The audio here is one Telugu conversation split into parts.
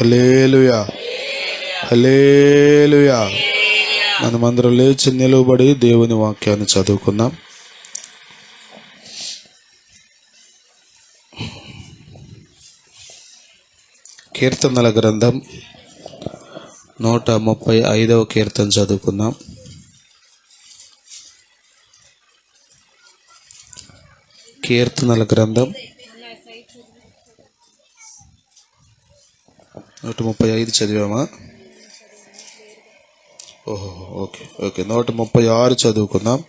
హలేలుయా హలేలుయా మనమందరం లేచి నిలువబడి దేవుని వాక్యాన్ని చదువుకుందాం. కీర్తనల గ్రంథం నూట ముప్పై ఐదవ కీర్తన చదువుకుందాం. కీర్తనల గ్రంథం నూట ముప్పై ఐదు చదివామా? ఓహో ఓకే ఓకే. నూట ముప్పై ఆరు చదువుకుందాం.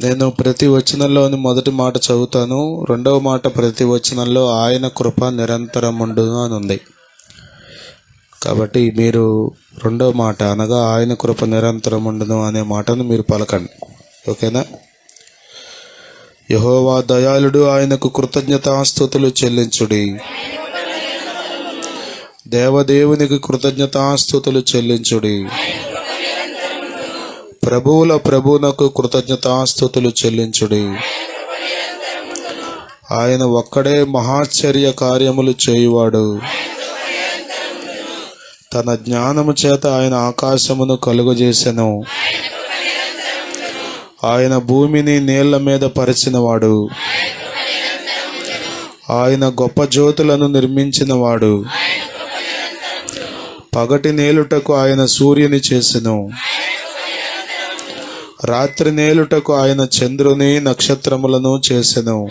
నేను ప్రతి వచనంలోని మొదటి మాట చదువుతాను రెండవ మాట ప్రతి వచనంలో ఆయన కృప నిరంతరం ఉండును అని ఉంది. కాబట్టి మీరు రెండవ మాట అనగా ఆయన కృప నిరంతరం ఉండను అనే మాటను మీరు పలకండి. ఓకేనా? యహోవా దయాళుడు ఆయనకు కృతజ్ఞతాస్థుతులు చెల్లించుడి. దేవదేవునికి కృతజ్ఞతాస్థుతులు చెల్లించుడి. ప్రభువుల ప్రభువునకు కృతజ్ఞతాస్థుతులు చెల్లించుడి. ఆయన ఒక్కడే మహాశ్చర్య కార్యములు చేయువాడు. తన జ్ఞానము చేత ఆయన ఆకాశమును కలుగజేసెను. ఆయన భూమిని నీళ్ళ మీద పరిచినవాడు. ఆయన గొప్ప జ్యోతులను నిర్మించినవాడు. పగటి నేలుటకు ఆయన సూర్యుని చేసెను. రాత్రి నేలుటకు ఆయన చంద్రుని నక్షత్రములను చేసెను.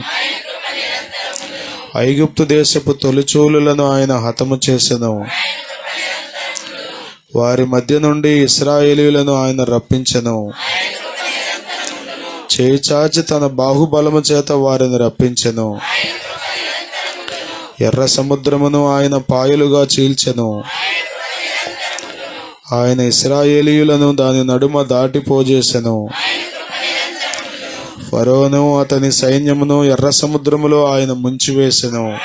ఐగుప్తు దేశపు తొలిచూలులను ఆయన హతము చేసెను. వారి మధ్య నుండి ఇస్రాయేలీలను ఆయన రప్పించెను. చేచాచి తన బాహుబలము చేత వారిని రప్పించెను. ఎర్ర సముద్రమును ఆయన పాయలుగా చీల్చెను. ఆయన ఇస్రాయేలీయులను దాని నడుమ దాటిపోజేసెను. ఫరోను అతని సైన్యమును ఎర్ర సముద్రములో ఆయన ముంచివేసెను.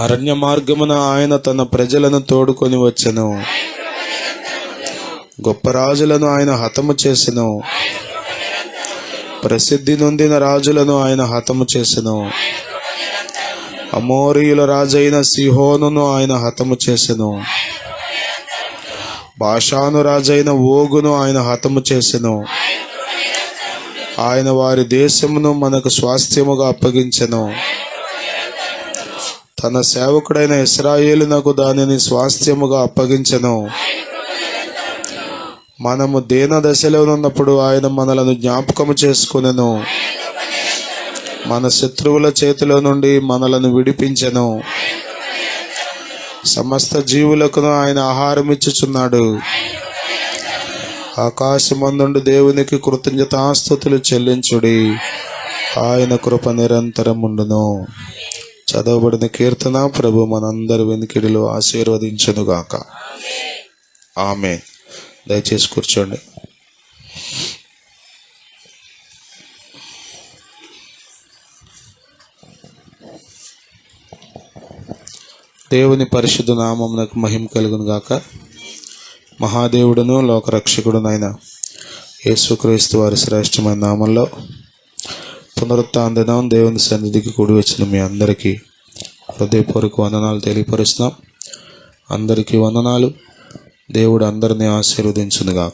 అరణ్య మార్గమున ఆయన తన ప్రజలను తోడుకొని వచ్చెను. గొప్ప రాజులను ఆయన హతము చేసెను. ప్రసిద్ధి నొందిన రాజులను ఆయన హతము చేసెను. అమోరియుల రాజైన సిహోనును ఆయన హతము చేసెను. భాషాను రాజైన ఓగును ఆయన హతము చేసెను. ఆయన వారి దేశమును మనకు స్వాస్థ్యముగా అప్పగించెను. తన సేవకుడైన ఇస్రాయేలునకు దానిని స్వాస్థ్యముగా అప్పగించెను. మనము దేన దశలో ఉన్నప్పుడు ఆయన మనలను జ్ఞాపకము చేసుకునెను. మన శత్రువుల చేతిలో నుండి మనలను విడిపించెను. సమస్త జీవులకును ఆయన ఆహారం ఇచ్చుచున్నాడు. ఆకాశమందుండి దేవునికి కృతజ్ఞతాస్థుతులు చెల్లించుడి. ఆయన కృప నిరంతరం ఉండును చదవబడిన కీర్తన ప్రభు మనందరి వెనుకిడిలో ఆశీర్వదించనుగాక. ఆమె. దయచేసి కూర్చోండి. దేవుని పరిశుద్ధ నామమునకు మహిమ కలుగును గాక మహాదేవుడును లోకరక్షకుడునైన యేసుక్రీస్తు వారి శ్రేష్టమైన నామంలో పునరుత్నం దేవుని సన్నిధికి కూడి వచ్చిన మీ అందరికీ హృదయపూర్వక వందనాలు తెలియపరుస్తున్నాం. అందరికీ వందనాలు. దేవుడు అందరినీ ఆశీర్వదించునుగాక.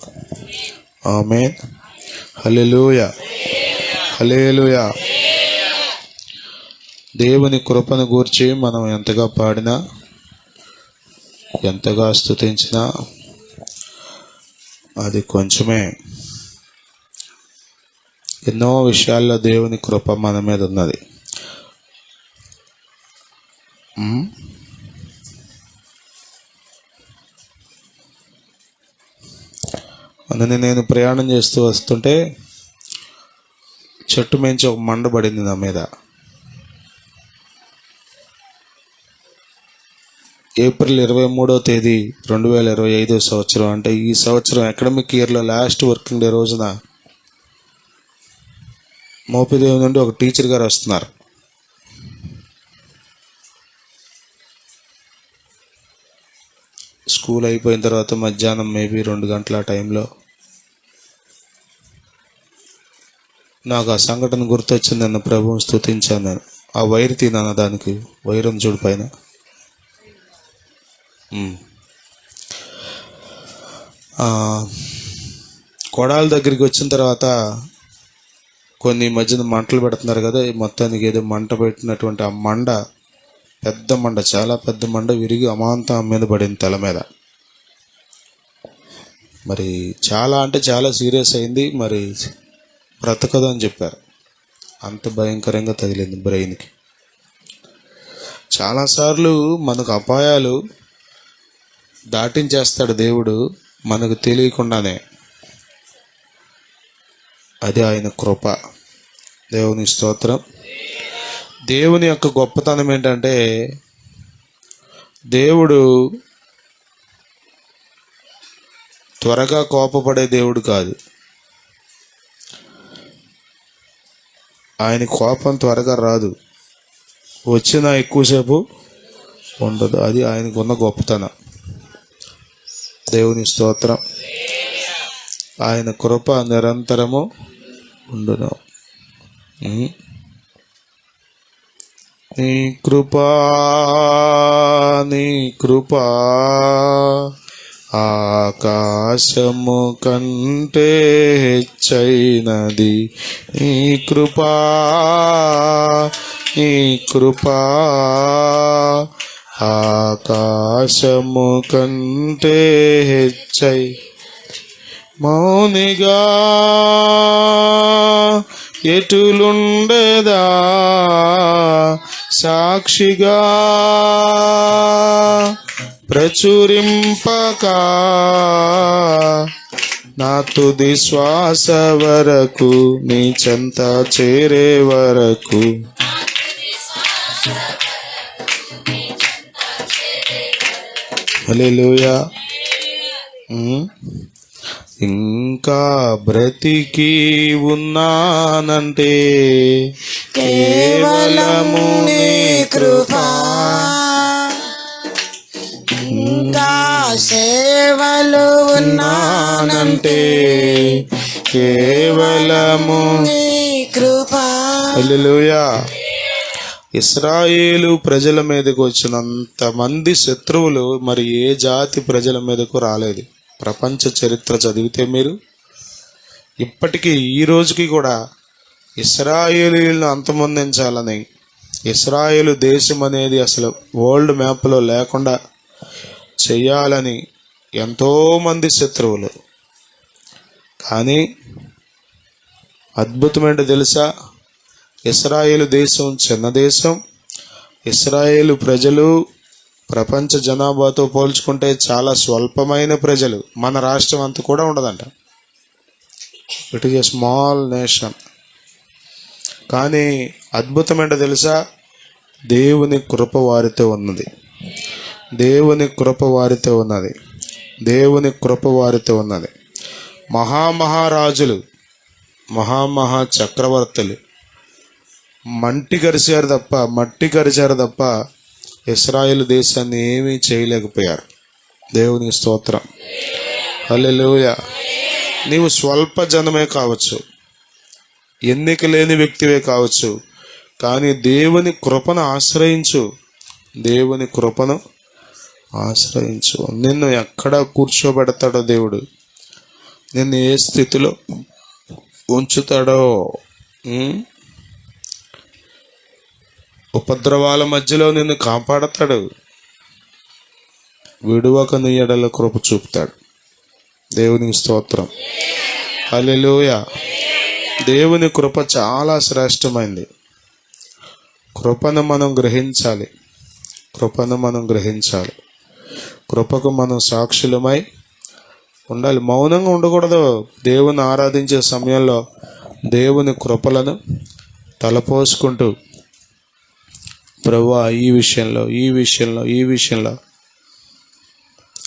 ఆమె హలెలుయ హల్లెలూయ. దేవుని కృపను గూర్చి మనం ఎంతగా పాడినా ఎంతగా స్థుతించినా అది కొంచెమే. ఎన్నో విషయాల్లో దేవుని కృప మన మీద ఉన్నది. ఉమ్. అందుని నేను ప్రయాణం చేస్తూ వస్తుంటే చెట్టు మించి ఒక మండ పడింది నా మీద. ఏప్రిల్ ఇరవై మూడో తేదీ రెండు వేల ఇరవై ఐదో సంవత్సరం. అంటే ఈ సంవత్సరం అకాడమిక్ ఇయర్లో లాస్ట్ వర్కింగ్ డే రోజున మోపిదేవి నుండి ఒక టీచర్ గారు వస్తున్నారు. స్కూల్ అయిపోయిన తర్వాత మధ్యాహ్నం మేబీ రెండు గంటల టైంలో నాకు ఆ సంఘటన గుర్తొచ్చింది నన్ను ప్రభువుని స్థుతించాను నేను. ఆ వైర్ తిన్నాను దానికి వైరం చూడు పైన. కొడాల దగ్గరికి వచ్చిన తర్వాత కొన్ని మధ్యన మంటలు పెడుతున్నారు కదా ఈ మొత్తానికి ఏదో మంట పెట్టినటువంటి ఆ మండ పెద్ద మండ చాలా పెద్ద మండ విరిగి అమాంతం మీద పడింది తల మీద. మరి చాలా అంటే చాలా సీరియస్ అయింది మరి బ్రతకదు అని చెప్పారు. అంత భయంకరంగా తగిలింది బ్రెయిన్కి. చాలాసార్లు మనకు అపాయాలు దాటించేస్తాడు దేవుడు మనకు తెలియకుండానే. అది ఆయన కృప. దేవుని స్తోత్రం. దేవుని యొక్క గొప్పతనం ఏంటంటే దేవుడు త్వరగా కోపపడే దేవుడు కాదు. ఆయన కోపం త్వరగా రాదు. వచ్చిన ఎక్కువసేపు ఉండదు. అది ఆయనకున్న గొప్పతనం. దేవుని స్తోత్రం. ఆయన కృప నిరంతరము ఉండును. నీ కృపా నీ కృపా ఆకాశము కంటే హెచ్చైనది. నీ కృపా నీ కృపా ఆకాశము కంటే హెచ్చై మౌనిగా ఎటులుండేదా? సాక్షిగా ప్రచురింపక నా తుది శ్వాస వరకు నీ చెంత చేరే వరకు. హల్లెలూయా. ఇంకా బ్రతికి ఉన్నానంటే కేవలము నీ కృపా. ఇంకా సేవలు ఉన్నానంటే కేవలము నీ కృప. ఇస్రాయేలు ప్రజల మీదకు వచ్చినంత మంది శత్రువులు మరి ఏ జాతి ప్రజల మీదకు రాలేదు. ప్రపంచ చరిత్ర చదివితే మీరు ఇప్పటికీ ఈ రోజుకి కూడా ఇస్రాయేలీలను అంతమొందించాలని ఇస్రాయేలు దేశం అనేది అసలు వరల్డ్ మ్యాప్లో లేకుండా చేయాలని ఎంతోమంది శత్రువులు. కానీ అద్భుతమేంటో తెలుసా? ఇస్రాయేలు దేశం చిన్న దేశం ఇస్రాయేలు ప్రజలు ప్రపంచ జనాభాతో పోల్చుకుంటే చాలా స్వల్పమైన ప్రజలు మన రాష్ట్రం అంత కూడా ఉండదంట. It is a small nation కానీ అద్భుతమేంటో తెలుసా? దేవుని కృప వారితో ఉన్నది. దేవుని కృప వారితో ఉన్నది. దేవుని కృప వారితో ఉన్నది. మహామహారాజులు మహామహా చక్రవర్తులు మంటి కరిచారు తప్ప మట్టి కరిచారు తప్ప ఇస్రాయేల్ దేశాన్ని ఏమీ చేయలేకపోయారు. దేవునికి స్తోత్రం. అల్లెలుయ నీవు స్వల్ప జనమే కావచ్చు. ఎన్నిక లేని వ్యక్తివే కావచ్చు. కానీ దేవుని కృపను ఆశ్రయించు. దేవుని కృపను ఆశ్రయించు. నిన్ను ఎక్కడ కూర్చోబెడతాడో దేవుడు? నిన్ను ఏ స్థితిలో ఉంచుతాడో? ఉపద్రవాల మధ్యలో నిన్ను కాపాడతాడు. విడువక నీ ఎడల కృప చూపుతాడు. దేవుని స్తోత్రం. హల్లెలూయ. దేవుని కృప చాలా శ్రేష్టమైంది. కృపను మనం గ్రహించాలి. కృపను మనం గ్రహించాలి. కృపకు మనం సాక్షులమై ఉండాలి. మౌనంగా ఉండకూడదు. దేవుని ఆరాధించే సమయంలో దేవుని కృపలను తలపోసుకుంటూ ప్రభు ఈ విషయంలో ఈ విషయంలో ఈ విషయంలో.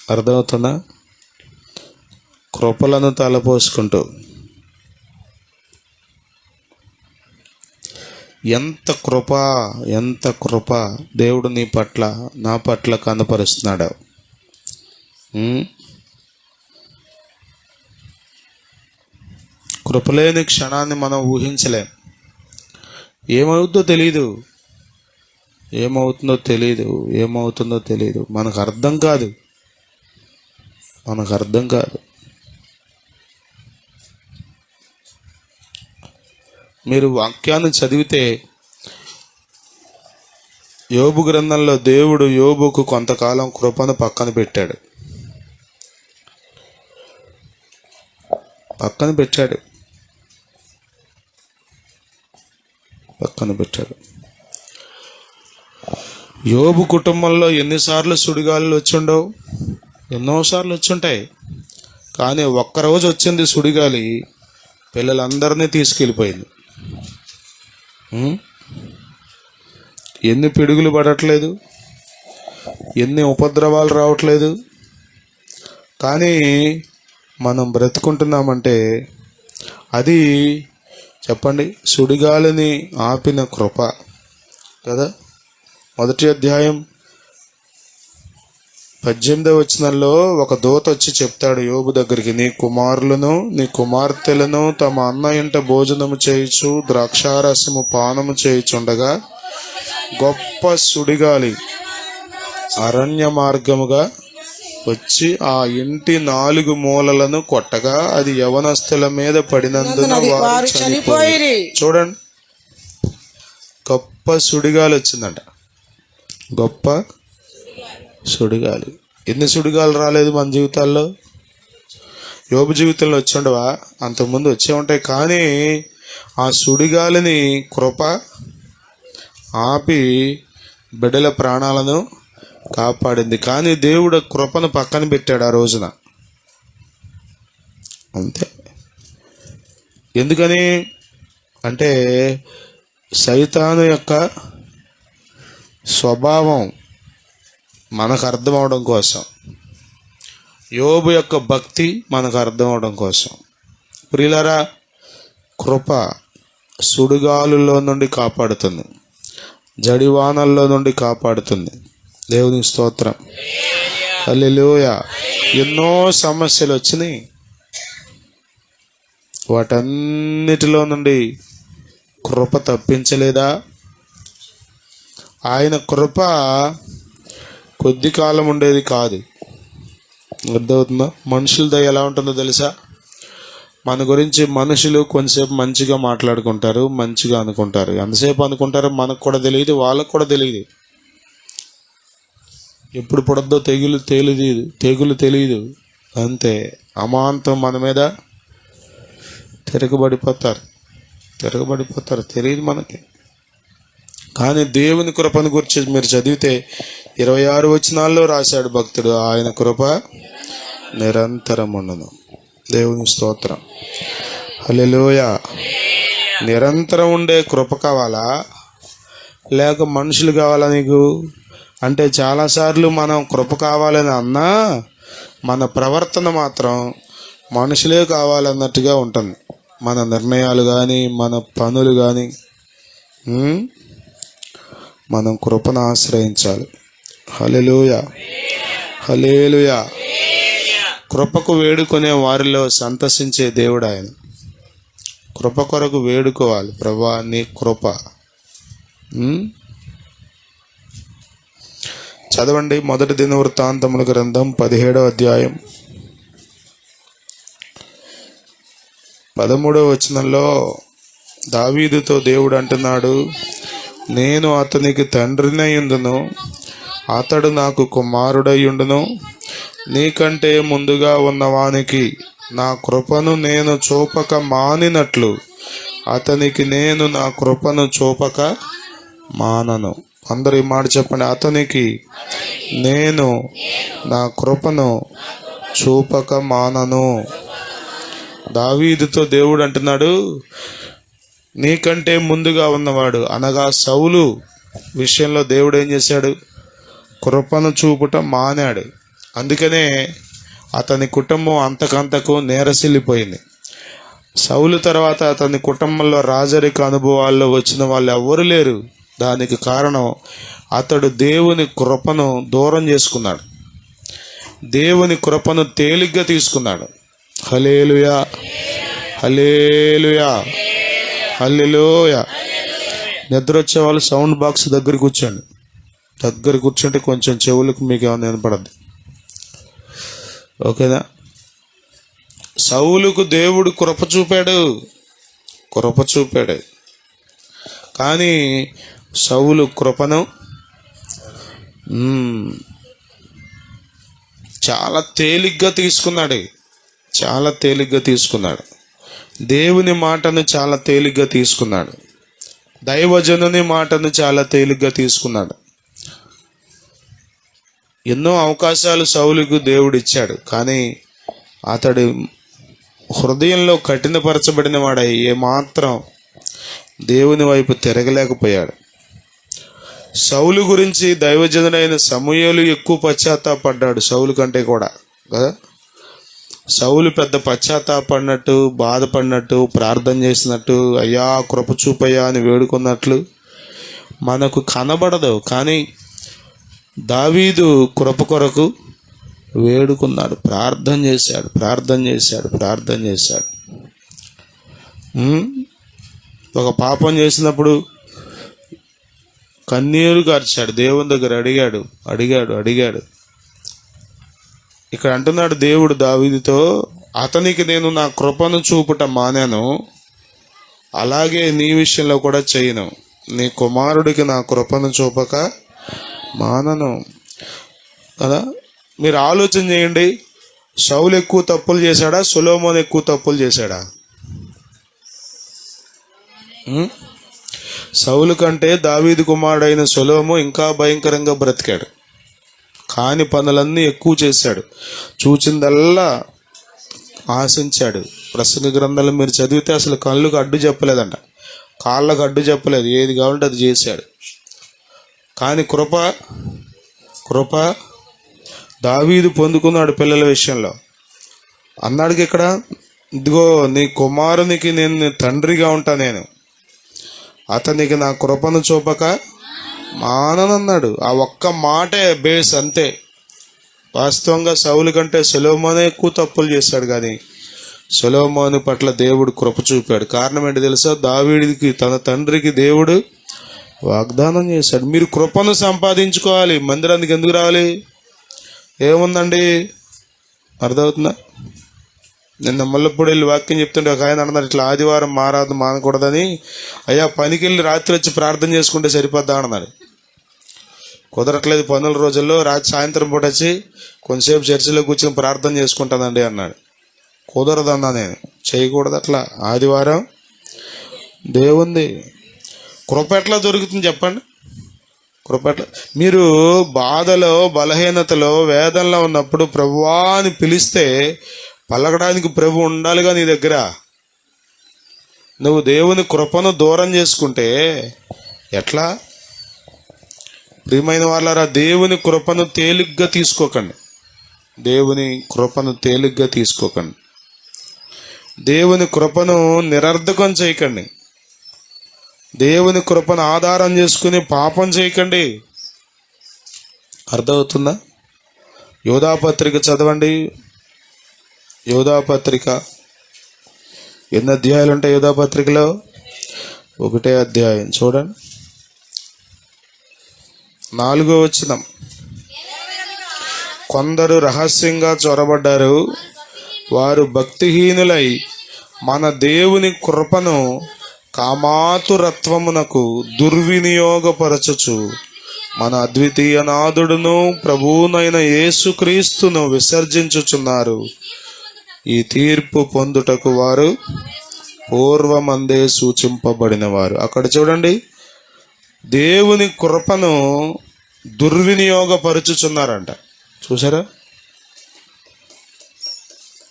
అర్థమవుతుందా? కృపలను తలపోసుకుంటూ. ఎంత కృప ఎంత కృప దేవుడు నీ పట్ల నా పట్ల కనపరుస్తున్నాడు. కృపలేని క్షణాన్ని మనం ఊహించలేం. ఏమవుద్దో తెలీదు. ఏమవుతుందో తెలియదు ఏమవుతుందో తెలియదు మనకు అర్థం కాదు. మనకు అర్థం కాదు. మీరు వాక్యాన్ని చదివితే యోబు గ్రంథంలో దేవుడు యోబుకు కొంతకాలం కృపను పక్కన పెట్టాడు. పక్కన పెట్టాడు. పక్కన పెట్టాడు. యోబు కుటుంబంలో ఎన్నిసార్లు సుడిగాలు వచ్చుండవు? ఎన్నోసార్లు వచ్చుంటాయి. కానీ ఒక్కరోజు వచ్చింది సుడిగాలి పిల్లలందరినీ తీసుకెళ్ళిపోయింది. ఎన్ని పిడుగులు పడట్లేదు? ఎన్ని ఉపద్రవాలు రావట్లేదు? కానీ మనం బ్రతుకుంటున్నామంటే అది చెప్పండి సుడిగాలిని ఆపిన కృప కదా? మొదటి అధ్యాయం పద్దెనిమిదవ వచనంలో ఒక దూత వచ్చి చెప్తాడు యోబు దగ్గరికి నీ కుమారులను నీ కుమార్తెలను తమ అన్న ఇంట భోజనము చేయుచు ద్రాక్షారసము పానము చేయుచుండగా గొప్ప సుడిగాలి అరణ్య మార్గముగా వచ్చి ఆ ఇంటి నాలుగు మూలలను కొట్టగా అది యవనస్తుల మీద పడినందున వారు చనిపోయి చూడండి గొప్ప సుడిగాలి వచ్చిందంట. గొప్ప సుడిగాలి. ఎన్ని సుడిగాలు రాలేదు మన జీవితాల్లో? యోబు జీవితంలో వచ్చి ఉండవా అంతకుముందు వచ్చే ఉంటాయి కానీ ఆ సుడిగాలిని కృప ఆపి బిడ్డల ప్రాణాలను కాపాడింది. కానీ దేవుడు కృపను పక్కన పెట్టాడు ఆ రోజున. అంతే. ఎందుకని? అంటే సైతాను యొక్క స్వభావం మనకు అర్థం అవడం కోసం. యోబు యొక్క భక్తి మనకు అర్థం అవడం కోసం. ప్రియులరా కృప సుడిగాలుల్లో నుండి కాపాడుతుంది. జడివానల్లో నుండి కాపాడుతుంది. దేవుని స్తోత్రం. అల్లెలోయ ఎన్నో సమస్యలు వచ్చినాయి. వాటన్నిటిలో నుండి కృప తప్పించలేదా? ఆయన కృప కొద్ది కాలం ఉండేది కాదు. అర్థమవుతుందా? మనుషుల దయ ఎలా ఉంటుందో తెలుసా? మన గురించి మనుషులు కొంతసేపు మంచిగా మాట్లాడుకుంటారు మంచిగా అనుకుంటారు. ఎంతసేపు అనుకుంటారో మనకు కూడా తెలియదు వాళ్ళకు కూడా తెలియదు. ఎప్పుడు పుడద్దో తెగులు తెలియదు తెగులు తెలియదు. అంతే. అమాంతం మన మీద తిరగబడిపోతారు. తిరగబడిపోతారు. తెలియదు మనకి. కానీ దేవుని కృపను గురించి మీరు చదివితే ఇరవై ఆరు వచనాల్లో రాశాడు భక్తుడు ఆయన కృప నిరంతరం ఉండను దేవుని స్తోత్రం. హల్లెలూయ. నిరంతరం ఉండే కృప కావాలా? లేక మనుషులు కావాలా నీకు? అంటే చాలాసార్లు మనం కృప కావాలని అన్నా మన ప్రవర్తన మాత్రం మనుషులే కావాలన్నట్టుగా ఉంటుంది. మన నిర్ణయాలు కానీ మన పనులు కానీ మనం కృపను ఆశ్రయించాలి. హలెలుయ హలేలుయ కృపకు వేడుకునే వారిలో సంతసించే దేవుడు ఆయన. కృప కొరకు వేడుకోవాలి. ప్రభా నీ కృప. చదవండి మొదటి దిన వృత్తాంతముల గ్రంథం పదిహేడవ అధ్యాయం. పదమూడవ వచనంలో దావీదుతో దేవుడు అంటున్నాడు నేను అతనికి తండ్రినయ్యుండును అతడు నాకు కుమారుడయ్యుండును నీకంటే ముందుగా ఉన్నవానికి నా కృపను నేను చూపక మానినట్లు అతనికి నేను నా కృపను చూపక మానను. అందరి మాట చెప్పండి. అతనికి నేను నా కృపను చూపక మానను. దావీదుతో దేవుడు అంటున్నాడు నీకంటే ముందుగా ఉన్నవాడు. అనగా సౌలు విషయంలో దేవుడు ఏం చేశాడు? కృపను చూపుట మానాడు. అందుకనే అతని కుటుంబం అంతకంతకు నేరసిల్లిపోయింది. సౌలు తర్వాత అతని కుటుంబంలో రాజరిక అనుభవాల్లో వచ్చిన వాళ్ళు ఎవ్వరు లేరు. దానికి కారణం అతడు దేవుని కృపను దూరం చేసుకున్నాడు. దేవుని కృపను తేలిగ్గా తీసుకున్నాడు. Hallelujah hallelujah hallelujah. నిద్ర వచ్చే వాళ్ళు సౌండ్ బాక్స్ దగ్గర కూర్చోండి. దగ్గర కూర్చుంటే కొంచెం చెవులకు మీకు ఏమైనా వినపడద్దు. ఓకేనా? సౌలుకు దేవుడు కృప చూపాడు. కృప చూపాడు. కానీ సౌలు కృపను చాలా తేలిగ్గా తీసుకున్నాడు. చాలా తేలిగ్గా తీసుకున్నాడు. దేవుని మాటను చాలా తేలిగ్గా తీసుకున్నాడు. దైవజనుని మాటను చాలా తేలిగ్గా తీసుకున్నాడు. ఎన్నో అవకాశాలు సౌలుకు దేవుడు ఇచ్చాడు కానీ అతడు హృదయంలో కఠినపరచబడిన వాడై ఏమాత్రం దేవుని వైపు తిరగలేకపోయాడు. సౌలు గురించి దైవజనుడైన సమూయేలు ఎక్కువ పశ్చాత్తాపడ్డాడు సౌలు కంటే కూడా కదా? సౌలు పెద్ద పశ్చాత్తాపడినట్టు బాధపడినట్టు ప్రార్థన చేసినట్టు అయ్యా కృప చూపయ్యా అని వేడుకున్నట్లు మనకు కనబడదు. కానీ దావీదు కృప కొరకు వేడుకున్నాడు. ప్రార్థన చేశాడు ప్రార్థన చేశాడు ప్రార్థన చేశాడు. ఒక పాపం చేసినప్పుడు కన్నీరు కార్చాడు. దేవుని దగ్గర అడిగాడు అడిగాడు అడిగాడు. ఇక్కడ అంటున్నాడు దేవుడు దావీదుతో అతనికి నేను నా కృపను చూపుట మానాను అలాగే నీ విషయంలో కూడా చేయను. నీ కుమారుడికి నా కృపను చూపక మానను. కదా? మీరు ఆలోచన చేయండి. సౌలు ఎక్కువ తప్పులు చేశాడా? సులోమోన్ ఎక్కువ తప్పులు చేశాడా? సౌలు కంటే దావీదు కుమారుడైన సులోము ఇంకా భయంకరంగా బ్రతికాడు. కాని పనులన్నీ ఎక్కువ చేశాడు. చూచిందల్లా ఆశించాడు. ప్రసంగ గ్రంథాలు మీరు చదివితే అసలు కళ్ళుకు అడ్డు చెప్పలేదంట. కాళ్ళకు అడ్డు చెప్పలేదు. ఏది కావాలంటే అది చేశాడు. కానీ కృప కృప దావీదు పొందుకున్నాడు పిల్లల విషయంలో. అన్నాడుకి ఇక్కడ ఇదిగో నీ కుమారునికి నేను తండ్రిగా ఉంటా నేను. అతనికి నా కృపను చూపక మాననన్నాడు. ఆ ఒక్క మాటే బేస్ అంతే. వాస్తవంగా సౌలు కంటే సులోమోనే ఎక్కువ తప్పులు చేశాడు కానీ సులోమోను పట్ల దేవుడు కృప చూపాడు. కారణం ఏంటి తెలుసా? దావీడికి తన తండ్రికి దేవుడు వాగ్దానం చేశాడు. మీరు కృపను సంపాదించుకోవాలి. మందిరానికి ఎందుకు రావాలి? ఏముందండి? అర్థమవుతుందా? నిన్న ముల్లప్పుడు వెళ్ళి వాక్యం చెప్తుంటే ఒక ఆయన అన్నారు ఇట్లా ఆదివారం మారాదు మానకూడదని. అయ్యా పనికి వెళ్ళి రాత్రి వచ్చి ప్రార్థన చేసుకుంటే సరిపోద్దా? అన్నారు కుదరట్లేదు పనుల రోజుల్లో రాత్రి సాయంత్రం పూట వచ్చి కొంతసేపు చర్చిలో కూర్చొని ప్రార్థన చేసుకుంటానండి అన్నాడు. కుదరదన్నా నేను. చేయకూడదు అట్లా. ఆదివారం దేవుంది కృప ఎట్లా దొరుకుతుంది చెప్పండి. కృప ఎట్లా? మీరు బాధలో బలహీనతలో వేదనలో ఉన్నప్పుడు ప్రభువా అని పిలిస్తే పలకడానికి ప్రభు ఉండాలిగా నీ దగ్గర. నువ్వు దేవుని కృపను దూరం చేసుకుంటే ఎట్లా? ప్రియమైన వాళ్ళారా దేవుని కృపను తేలిగ్గా తీసుకోకండి. దేవుని కృపను తేలిగ్గా తీసుకోకండి. దేవుని కృపను నిరర్ధకం చేయకండి. దేవుని కృపను ఆధారం చేసుకుని పాపం చేయకండి. అర్థమవుతుందా? యోధాపత్రిక చదవండి. యోధాపత్రిక ఎన్ని అధ్యాయాలు ఉంటాయి యోధాపత్రికలో? ఒకటే అధ్యాయం. చూడండి. నాలుగో వచనం. కొందరు రహస్యంగా చొరబడ్డారు. వారు భక్తిహీనులై మన దేవుని కృపను కామాతురత్వమునకు దుర్వినియోగపరచుచు మన అద్వితీయ నాథుడును ప్రభువునైన యేసుక్రీస్తును విసర్జించుచున్నారు. ఈ తీర్పు పొందుటకు వారు పూర్వమందే సూచింపబడిన వారు అక్కడ చూడండి. దేవుని కృపను దుర్వినియోగపరుచుచున్నారంట. చూసారా?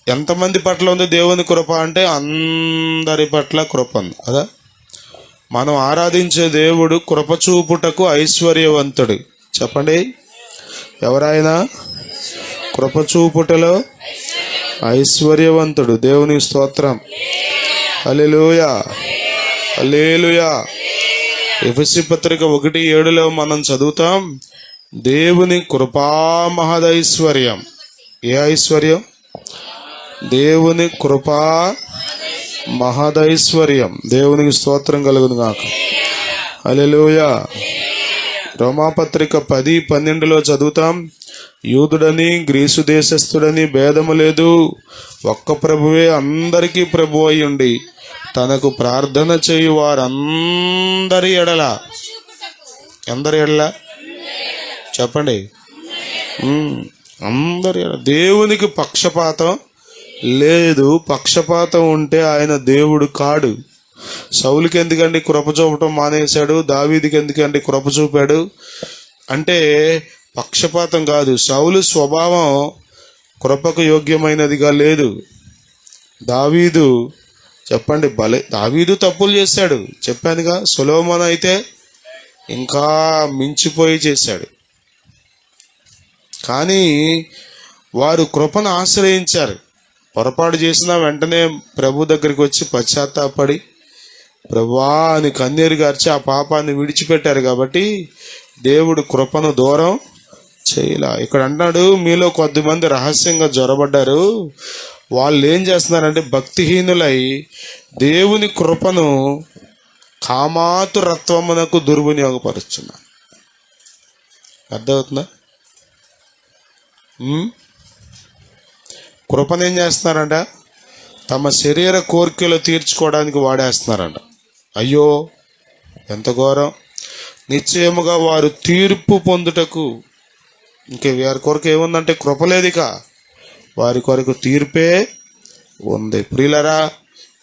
ఎంతమంది పట్ల ఉంది దేవుని కృప అంటే అందరి పట్ల కృప ఉంది కదా? మనం ఆరాధించే దేవుడు కృపచూపుటకు ఐశ్వర్యవంతుడు. చెప్పండి. ఎవరైనా కృపచూపుటలో ఐశ్వర్యవంతుడు. దేవుని స్తోత్రం. అలెలుయా అలేలుయా ఎఫ్ఎస్సి పత్రిక ఒకటి ఏడులో మనం చదువుతాం. దేవుని కృపా మహదైశ్వర్యం. ఏ ఐశ్వర్యం? దేవుని కృపా మహదైశ్వర్యం. దేవునికి స్తోత్రం కలుగును గాక. హల్లెలూయా. రోమాపత్రిక పది పన్నెండులో చదువుతాం. యూదుడని గ్రీసు దేశస్థుడని భేదము లేదు. ఒక్క ప్రభువే అందరికీ ప్రభు అయ్యుండి తనకు ప్రార్థన చేయు వారందరి ఎడల. అందరి ఎడల? చెప్పండి. అందరి ఎడల. దేవునికి పక్షపాతం లేదు. పక్షపాతం ఉంటే ఆయన దేవుడు కాడు. సౌలికి ఎందుకండి కృప చూపటం మానేశాడు? దావీదికి ఎందుకండి కృప చూపాడు? అంటే పక్షపాతం కాదు. సౌలు స్వభావం కృపకు యోగ్యమైనదిగా లేదు. దావీదు చెప్పండి భలే దావీదు తప్పులు చేశాడు. చెప్పానుగా సులోమన్ అయితే ఇంకా మించిపోయి చేశాడు. కానీ వారు కృపను ఆశ్రయించారు. పొరపాటు చేసిన వెంటనే ప్రభు దగ్గరికి వచ్చి పశ్చాత్తాపడి ప్రభా అని కన్నీరు గార్చి ఆ పాపాన్ని విడిచిపెట్టారు కాబట్టి దేవుడు కృపను దూరం చేయలా. ఇక్కడ అంటున్నాడు మీలో కొద్దిమంది రహస్యంగా జ్వరబడ్డారు వాళ్ళు ఏం చేస్తున్నారంటే భక్తిహీనులై దేవుని కృపను కామాతురత్వమునకు దుర్వినియోగపరుస్తున్నారు. అర్థమవుతుందా? కృపను ఏం చేస్తున్నారంట? తమ శరీర కోరికలు తీర్చుకోవడానికి వాడేస్తున్నారంట. అయ్యో ఎంత ఘోరం. నిశ్చయముగా వారు తీర్పు పొందుటకు ఇంక వారి కొరకు ఏముందంటే కృపలేదిక వారి కొరకు తీర్పే ఉంది. ప్రియులరా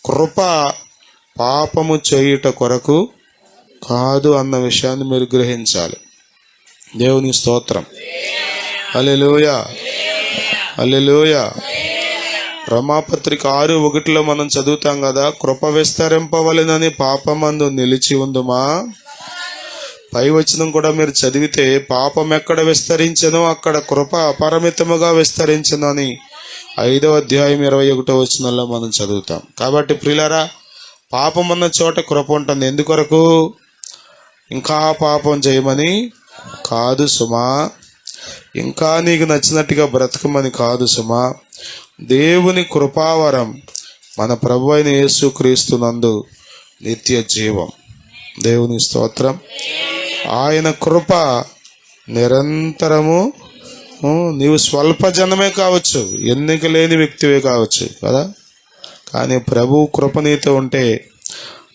కృప పాపము చేయుట కొరకు కాదు అన్న విషయాన్ని మీరు గ్రహించాలి. దేవుని స్తోత్రం. అలెలుయ అలెలుయ రమాపత్రిక ఆరు ఒకటిలో మనం చదువుతాం కదా కృప విస్తరింపవలెనని పాపమందు నిలిచి ఉందుమా? పై వచనం కూడా మీరు చదివితే పాపం ఎక్కడ విస్తరించనో అక్కడ కృప అపరిమితముగా విస్తరించను అని ఐదో అధ్యాయం ఇరవై ఒకటో వచనంలో మనం చదువుతాం. కాబట్టి ప్రిలరా పాపం ఉన్న చోట కృప ఉంటుంది. ఎందుకొరకు? ఇంకా పాపం చేయమని కాదు సుమా. ఇంకా నీకు నచ్చినట్టుగా బ్రతకమని కాదు సుమా. దేవుని కృపావరం మన ప్రభు అయిన యేసు క్రీస్తునందు నిత్య జీవం. దేవుని స్తోత్రం. ఆయన కృప నిరంతరము నీవు స్వల్ప జనమే కావచ్చు ఎన్నిక లేని వ్యక్తివే కావచ్చు కదా? కానీ ప్రభు కృప నీతో ఉంటే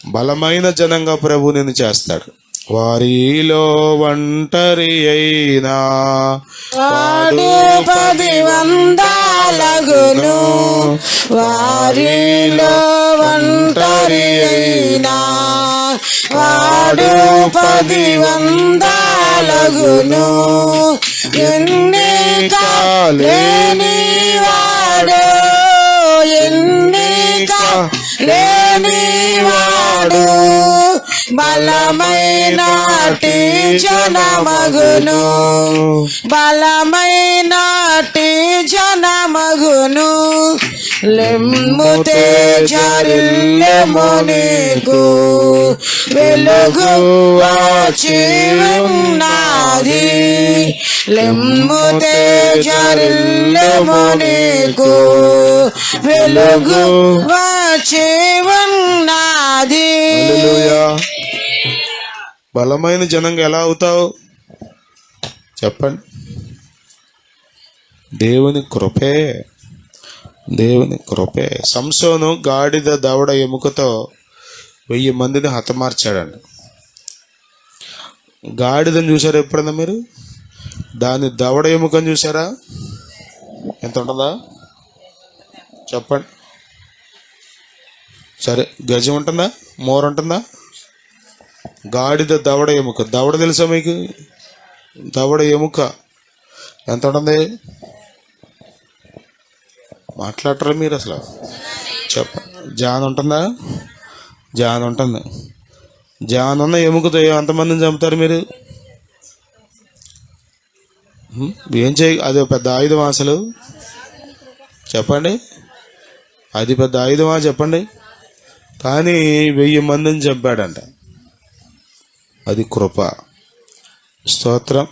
బలమైన జనంగా ప్రభు నేను చేస్తాడు. వారిలో ఒంటరి అయినా వాడు పది వందలగును వారిలో ఒంటరి అయినా. వాడు పది వందలగును. ఎన్ని కాలేని వాడు. ఎన్నిక లేనివాడు బలమైన జనమగును బలమైన జనమగును లెమ్ము తేజరిల్లెము నీకు. వెలుగు వచ్చి ఉన్నది. లెమ్ము తేజరిల్లెము నీకు. వెలుగు వచ్చి ఉన్నది. హల్లెలూయా. బలమైన జనంగా ఎలా అవుతావు? చెప్పండి. దేవుని కృపే దేవుని కృపే. సంసోను గాడిద దవడ ఎముకతో వెయ్యి మందిని హతమార్చాడండి గాడిదని చూసారా ఎప్పుడన్నా మీరు? దాని దవడ ఎముకని చూసారా ఎంత ఉంటుందా? చెప్పండి. సరే గజం ఉంటుందా? మోర ఉంటుందా? గాడిద దవడ ఎముక. దవడ తెలుసా మీకు? దవడ ఎముక. ఎంత ఉంటుంది? మాట్లాడరు మీరు అసలు? చెప్ప జాన్ ఉంటుందా? జాన్ ఉంటుంది. జాన్ ఉన్న ఎముకతో ఎంతమందిని చంపుతారు మీరు? ఏం చేయ అది పెద్ద ఆయుధం అసలు? చెప్పండి. అది పెద్ద ఆయుధమా చెప్పండి. కానీ వెయ్యి మందిని చంపాడంట. అది కృప. స్తోత్రం.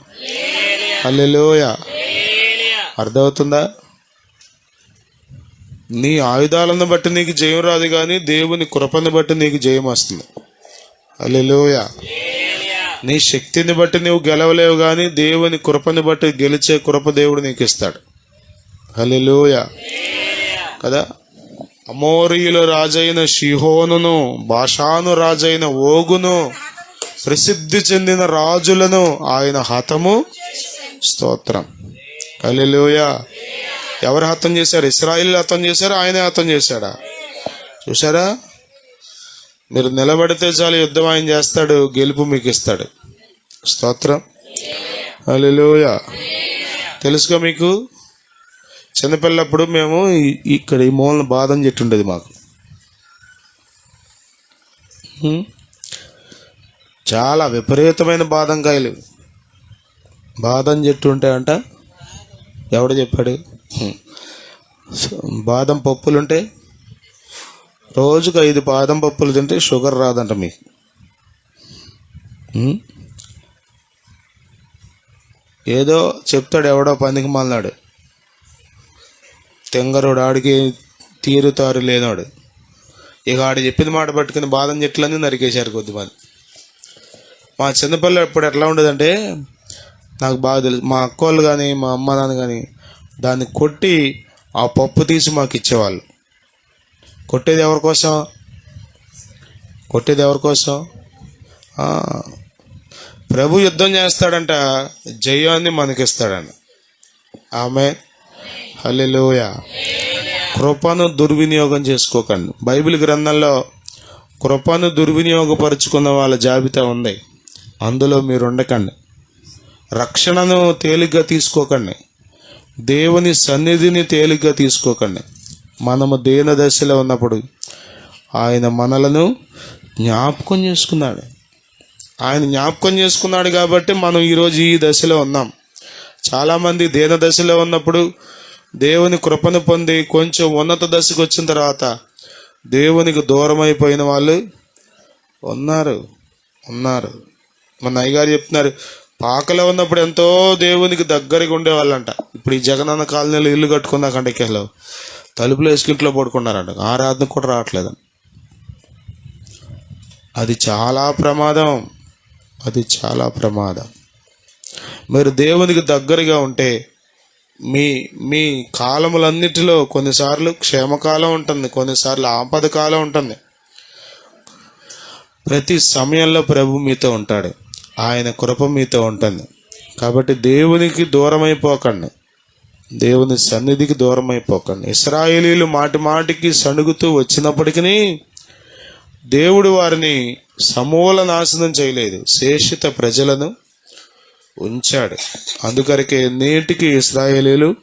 అల్లెలోయ అర్థమవుతుందా? నీ ఆయుధాలను బట్టి నీకు జయం రాదు కానీ దేవుని కృపను బట్టి నీకు జయం వస్తుంది. అల్లెలోయ నీ శక్తిని బట్టి నువ్వు గెలవలేవు కానీ దేవుని కృపని బట్టి గెలిచే కృప దేవుడు నీకు ఇస్తాడు. హల్లెలూయ. కదా? అమోరియుల రాజైన షిహోనును భాషాను రాజైన ఓగును ప్రసిద్ధి చెందిన రాజులను ఆయన హతము. స్తోత్రం. కలిలోయ ఎవరు హతం చేశారు? ఇస్రాయిల్ హతం చేశారు? ఆయనే హతం చేశాడా? చూసారా మీరు నిలబడితే చాలు యుద్ధం ఆయన చేస్తాడు గెలుపు మీకు ఇస్తాడు. స్తోత్రం. హల్లెలూయ. తెలుసుకో మీకు? చిన్నపిల్లప్పుడు మేము ఇక్కడ ఈ మూలన బాదం చెట్టు ఉండేది మాకు. చాలా విపరీతమైన బాదం కాయలు. బాదం చెట్టు ఉంటాయంట. ఎవడు చెప్పాడు? బాదం పప్పులుంటే రోజుకు ఐదు బాదం పప్పులు తింటే షుగర్ రాదంట మీకు? ఏదో చెప్తాడు ఎవడో పందికి మాలినాడు. తెంగరుడు ఆడికి తీరుతారు లేనాడు. ఇక ఆడు చెప్పిన మాట పట్టుకుని బాదం చెట్లన్నీ నరికేశారు కొద్దిమంది. మా చిన్నపిల్ల ఇప్పుడు ఎట్లా ఉండేదంటే నాకు బాగా తెలుసు మా అక్కోళ్ళు కానీ మా అమ్మ నాన్న కానీ దాన్ని కొట్టి ఆ పప్పు తీసి మాకు ఇచ్చేవాళ్ళు. కొట్టేది ఎవరి కోసం? కొట్టేది ఎవరి కోసం? ప్రభు యుద్ధం చేస్తాడంట జయాన్ని మనకిస్తాడని. ఆమె హలెలోయ కృపను దుర్వినియోగం చేసుకోకండి. బైబిల్ గ్రంథంలో కృపను దుర్వినియోగపరుచుకున్న వాళ్ళ జాబితా ఉంది. అందులో మీరు ఉండకండి రక్షణను తేలిగ్గా తీసుకోకండి. దేవుని సన్నిధిని తేలిగ్గా తీసుకోకండి. మనము దేన దశలో ఉన్నప్పుడు ఆయన మనలను జ్ఞాపకం చేసుకున్నాడు. ఆయన జ్ఞాపకం చేసుకున్నాడు కాబట్టి మనం ఈరోజు ఈ దశలో ఉన్నాం. చాలామంది దేన దశలో ఉన్నప్పుడు దేవుని కృపను పొంది కొంచెం ఉన్నత దశకు వచ్చిన తర్వాత దేవునికి దూరమైపోయిన వాళ్ళు ఉన్నారు ఉన్నారు. మన అయ్యగారు చెప్తున్నారు పాకలో ఉన్నప్పుడు ఎంతో దేవునికి దగ్గరగా ఉండేవాళ్ళంట. ఇప్పుడు ఈ జగనన్న కాలనీలో ఇల్లు కట్టుకున్నాకంటే కేలో తలుపులు వేసుకుంట్లో పడుకున్నారంట. ఆరాధన కూడా రావట్లేదండి అది చాలా ప్రమాదం. అది చాలా ప్రమాదం. మీరు దేవునికి దగ్గరగా ఉంటే మీ మీ కాలములన్నిటిలో కొన్నిసార్లు క్షేమకాలం ఉంటుంది కొన్నిసార్లు ఆపద కాలం ఉంటుంది. ప్రతి సమయంలో ప్రభు మీతో ఉంటాడు. ఆయన కృప మీతో ఉంటుంది. కాబట్టి దేవునికి దూరం అయిపోకండి దేవుని సన్నిధికి దూరం అయిపోకండి ఇస్రాయేలీలు మాటి మాటికి సణుగుతూ వచ్చినప్పటికీ దేవుడు వారిని సమూల నాశనం చేయలేదు. శేషిత ప్రజలను ఉంచాడు. అందుకరికే నేటికి ఇస్రాయేలీలు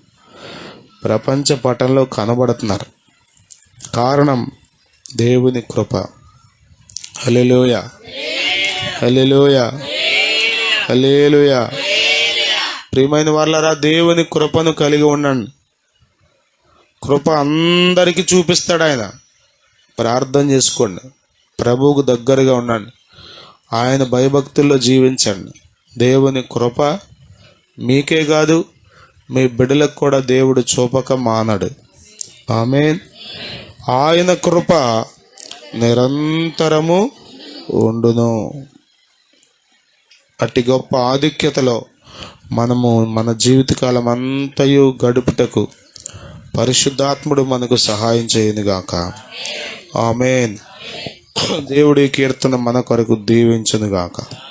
ప్రపంచ పటంలో కనబడుతున్నారు. కారణం దేవుని కృప. హల్లెలూయ. హల్లెలూయ. హల్లెలూయ. ప్రియమైన వాళ్ళరా దేవుని కృపను కలిగి ఉండండి. కృప అందరికీ చూపిస్తాడు ఆయన. ప్రార్థన చేసుకోండి. ప్రభువుకు దగ్గరగా ఉండండి. ఆయన భయభక్తుల్లో జీవించండి. దేవుని కృప మీకే కాదు మీ బిడ్డలకు కూడా దేవుడు చూపక మానడు. ఆమెన్. ఆయన కృప నిరంతరము ఉండును. అట్టి గొప్ప ఆధిక్యతలో మనము మన జీవితకాలం అంతయు గడుపుటకు పరిశుద్ధాత్ముడు మనకు సహాయం చేయనుగాక ఆమెన్. దేవుడి కీర్తన మన కొరకు దీవించునుగాక